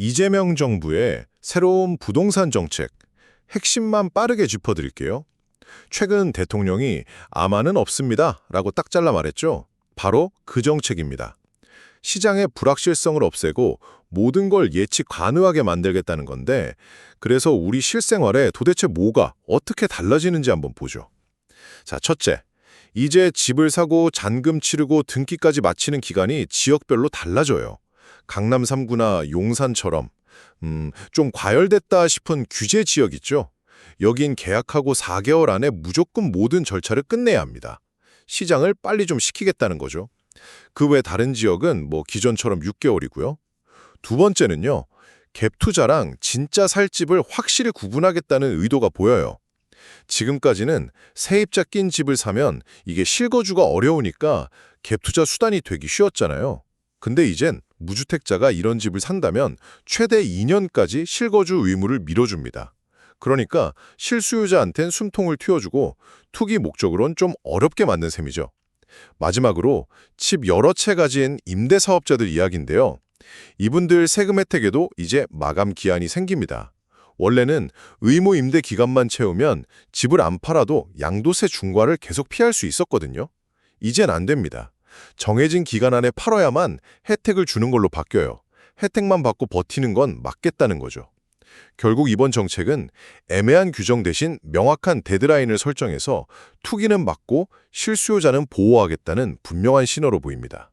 이재명 정부의 새로운 부동산 정책, 핵심만 빠르게 짚어드릴게요. 최근 대통령이 아마는 없습니다 라고 딱 잘라 말했죠. 바로 그 정책입니다. 시장의 불확실성을 없애고 모든 걸 예측 가능하게 만들겠다는 건데 그래서 우리 실생활에 도대체 뭐가 어떻게 달라지는지 한번 보죠. 자, 첫째. 이제 집을 사고 잔금 치르고 등기까지 마치는 기간이 지역별로 달라져요. 강남 3구나 용산처럼 음, 좀 과열됐다 싶은 규제 지역 있죠. 여긴 계약하고 4개월 안에 무조건 모든 절차를 끝내야 합니다. 시장을 빨리 좀 시키겠다는 거죠. 그 외 다른 지역은 뭐 기존처럼 6개월이고요. 두 번째는요. 갭 투자랑 진짜 살 집을 확실히 구분하겠다는 의도가 보여요. 지금까지는 세입자 낀 집을 사면 이게 실거주가 어려우니까 갭 투자 수단이 되기 쉬웠잖아요. 근데 이젠 무주택자가 이런 집을 산다면 최대 2년까지 실거주 의무를 밀어줍니다. 그러니까 실수요자한텐 숨통을 틔워주고 투기 목적으론 좀 어렵게 만든 셈이죠. 마지막으로 집 여러 채 가진 임대사업자들 이야기인데요. 이분들 세금 혜택에도 이제 마감 기한이 생깁니다. 원래는 의무 임대 기간만 채우면 집을 안 팔아도 양도세 중과를 계속 피할 수 있었거든요. 이젠 안 됩니다. 정해진 기간 안에 팔아야만 혜택을 주는 걸로 바뀌어요. 혜택만 받고 버티는 건 맞겠다는 거죠. 결국 이번 정책은 애매한 규정 대신 명확한 데드라인을 설정해서 투기는 막고 실수요자는 보호하겠다는 분명한 신호로 보입니다.